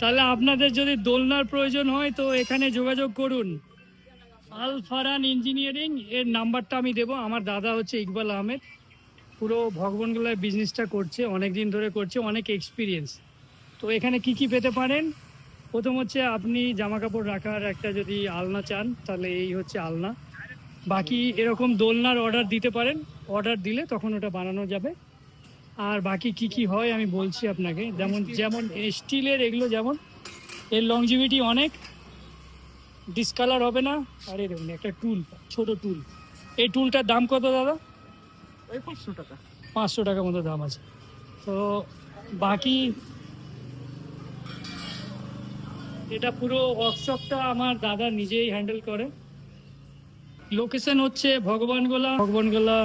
তাহলে আপনাদের যদি দোলনার প্রয়োজন হয়, তো এখানে যোগাযোগ করুন। আল ফারান ইঞ্জিনিয়ারিং, এর নাম্বারটা আমি দেবো। আমার দাদা হচ্ছে ইকবাল আহমেদ। পুরো ভগবানগুলায় বিজনেসটা করছে অনেক দিন ধরে করছে, অনেক এক্সপিরিয়েন্স তো এখানে কি কি পেতে পারেন? প্রথম হচ্ছে আপনি জামা কাপড় রাখার একটা যদি আলনা চান, তাহলে এই হচ্ছে আলনা। বাকি এরকম দোলনার অর্ডার দিতে পারেন। অর্ডার দিলে তখন ওটা বানানো যাবে। আর বাকি কি কি হয় আমি বলছি আপনাকে। যেমন যেমন স্টিলের এগুলো যেমন এর লংজিভিটি অনেক ডিসকালার হবে না। আর দেখুন একটা টুল ছোট টুল এই টুলটার দাম কত দাদা? ওই পাঁচশো টাকা। পাঁচশো টাকা মতো দাম আছে। তো বাকি এটা পুরো ওয়ার্কশপটা আমার দাদা নিজেই হ্যান্ডেল করে। লোকেশন হচ্ছে Bhagwangola Bhagwangola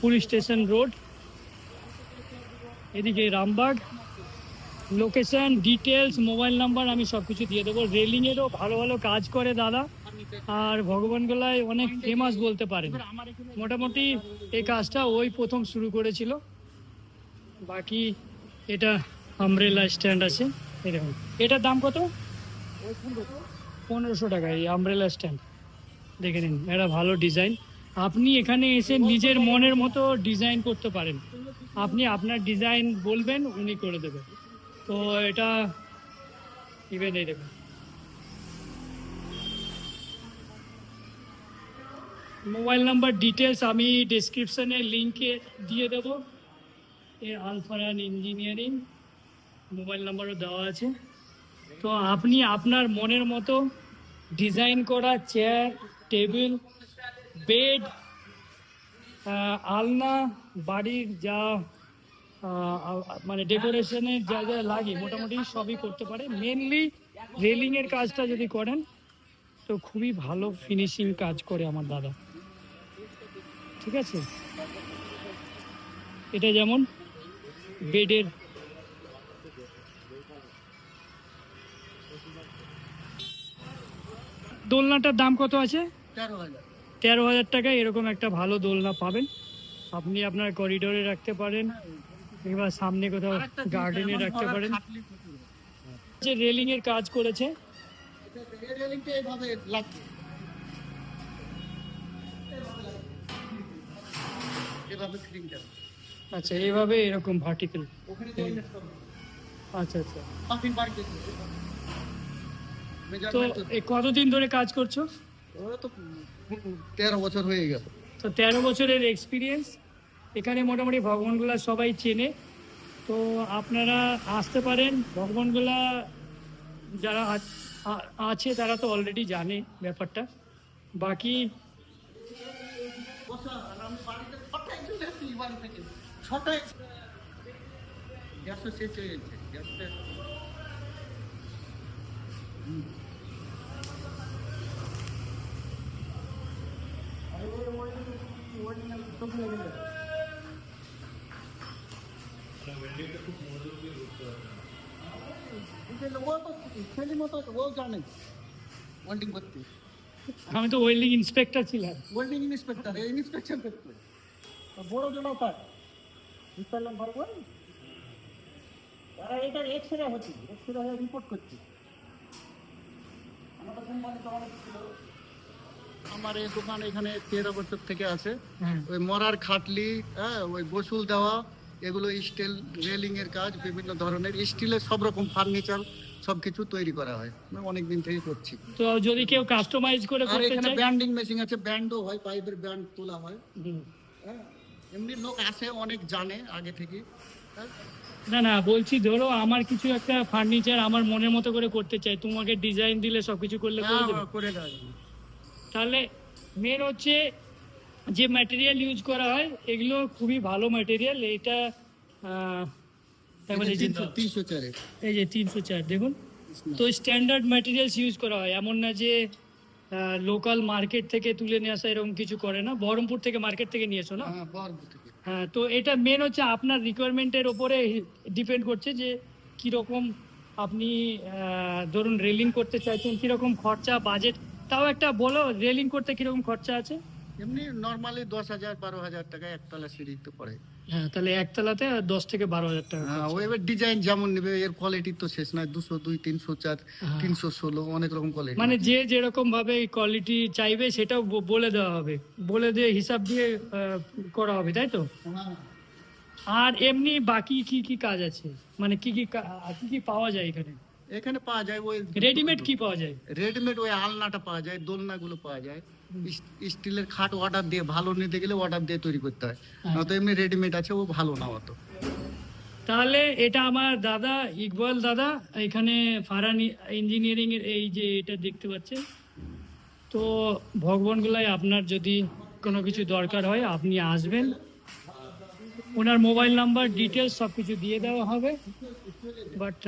police station road এদিকে Rambagh location details mobile number আমি সব কিছু দিয়ে দেবো। রেলিংয়েরও ভালো ভালো কাজ করে দাদা। আর ভগবানগোলায় অনেক ফেমাস বলতে পারেন। মোটামুটি এই কাজটা ওই প্রথম শুরু করেছিল। বাকি এটা আমব্রেলা স্ট্যান্ড আছে। এরকম এটার দাম কত? পনেরোশো টাকা, এই আমব্রেলা স্ট্যান্ড দেখে নিন, এটা ভালো ডিজাইন আপনি এখানে এসে নিজের মনের মতো ডিজাইন করতে পারেন। আপনি আপনার ডিজাইন বলবেন উনি করে দেবে। তো এটা ইভেন এই দেখুন। মোবাইল নাম্বার ডিটেলস আমি ডিসক্রিপশনে লিঙ্কে দিয়ে দেবো। এ আলফারান ইঞ্জিনিয়ারিং মোবাইল নাম্বারও দেওয়া আছে। তো আপনি আপনার মনের মতো ডিজাইন করা চেয়ার টেবিল বেড আলনা, বাড়ির যা মানে ডেকোরেশনের যা যা লাগে মোটামুটি সবই করতে পারে। মেনলি রেলিংয়ের কাজটা যদি করেন, তো খুবই ভালো ফিনিশিং কাজ করে আমার দাদা। ঠিক আছে? এটা যেমন বেডের দোলনাটার দাম কত আছে? তেরো হাজার। তেরো হাজার টাকায় এরকম একটা ভালো দোলনা পাবেন। আপনি আপনার করিডোরে রাখতে পারেন এবার সামনে কোথাও গার্ডেনে রাখতে পারেন। যে রেলিং এর কাজ করেছে। আচ্ছা এইভাবে এরকম ভার্টিক্যাল আচ্ছা আচ্ছা। তো কতদিন ধরে কাজ করছ? ওরা তো তেরো বছর হয়ে গেল তো তেরো বছরের এক্সপিরিয়েন্স এখানে মোটামুটি ভগবানগুলা সবাই চেনে। তো আপনারা আসতে পারেন। ভগবানগুলা যারা আছে তারা তো অলরেডি জানে ব্যাপারটা। বাকি গ্যাসও শেষ হয়ে গেছে গ্যাসটা ও তো ছেলে মতো ও জানে ওয়েল্ডিং করতে আমি তো ওয়েল্ডিং ইন্সপেক্টর ছিলাম। ওয়েল্ডিং ইন্সপেক্টর এই ইন্সপেকশন করতে। বড় জন তার। ইনস্টলমেন্ট ভরবো তারা এটার এক্স রে হচ্ছে এক্স রে হয়ে রিপোর্ট করছে। আমাদের কোম্পানিতে অনেক ছিল আমার এই দোকান এখানে তেরো বছর থেকে আছে। হ্যাঁ। ওই মরার খাটলি হ্যাঁ ওই গোসল দেওয়া এগুলো স্টিল রেলিং এর কাজ বিভিন্ন ধরনের স্টিলের সব রকম ফার্নিচার সব কিছু তৈরি করা হয়। আমি অনেক দিন থেকে করছি। তো যদি কেউ কাস্টমাইজ করে আর এখানে ব্যান্ডিং মেশিন আছে ব্যান্ডও হয় পাইপের ব্যান্ড তোলা হয়। হ্যাঁ এমনি লোক আসে অনেক জানে আগে থেকে। হ্যাঁ। না না বলছি ধরো আমার কিছু একটা ফার্নিচার আমার মনের মতো করে করতে চাই তোমাকে ডিজাইন দিলে সবকিছু করলে করে দেবে। হ্যাঁ, করে দেওয়া যাবে। তাহলে মেন হচ্ছে যে ম্যাটেরিয়াল ইউজ করা হয় এগুলো খুবই ভালো ম্যাটেরিয়াল এটা এই যে তিনশো তিনশো চারে এই যে তিনশো চার দেখুন। তো স্ট্যান্ডার্ড ম্যাটেরিয়ালস ইউজ করা হয়। এমন না যে লোকাল মার্কেট থেকে তুলে নিয়ে আসা এরকম কিছু করে না। বহরমপুর থেকে মার্কেট থেকে নিয়ে এসো না। হ্যাঁ হ্যাঁ তো এটা মেন হচ্ছে আপনার রিকোয়ারমেন্টের ওপরে ডিপেন্ড করছে যে কীরকম আপনি ধরুন রেলিং করতে চাইছেন কীরকম খরচা বাজেট তাও একটা বলো রেলিং করতে কীরকম খরচা আছে? এমনি নর্মালি দশ হাজার বারো হাজার টাকা একতলা সিঁড়ি তো পড়ে। হ্যাঁ তাহলে একতলাতে দশ থেকে বারো হাজার টাকা হ্যাঁ, ও এবার ডিজাইন যেমন নেবে এর কোয়ালিটি তো শেষ নয় দুশো দুই তিনশো চার হ্যাঁ। তিনশো ষোলো অনেক রকম কোয়ালিটি মানে যে যেরকম ভাবে কোয়ালিটি চাইবে সেটাও বলে দেওয়া হবে। বলে দিয়ে হিসাব দিয়ে করা হবে তাই তো? আর এমনি বাকি কি কি কাজ আছে? মানে কি কা- কি কি পাওয়া যায় এখানে? এখানে পাওয়া যায় ওই রেডিমেড কি পাওয়া যায়? রেডিমেড ওই আলনাটা পাওয়া যায় দোলনাগুলো পাওয়া যায়। স্টিলের খাট অর্ডার দিয়ে ভালো নিতে গেলে অর্ডার দিয়ে তৈরি করতে হয়। হ্যাঁ। নয়তো এমনি রেডিমেড আছে ও ভালো না অত। তাহলে এটা আমার দাদা ইকবাল দাদা এখানে ফারান ইঞ্জিনিয়ারিং এর এই যে এটা দেখতে পাচ্ছেন। তো ভগবানগুলাই আপনার যদি কোনো কিছু দরকার হয় আপনি আসবেন। ওনার মোবাইল নাম্বার ডিটেলস সব কিছু দিয়ে দেওয়া হবে। বাট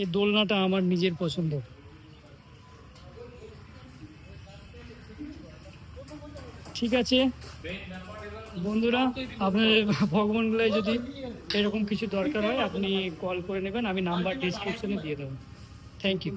এই দোলনাটা আমার নিজের পছন্দ। ঠিক আছে? বন্ধুরা আপনার ভগবানগুলোয় যদি এরকম কিছু দরকার হয়, আপনি কল করে নেবেন, আমি নাম্বার ডিসক্রিপশনে দিয়ে দেবো। Thank you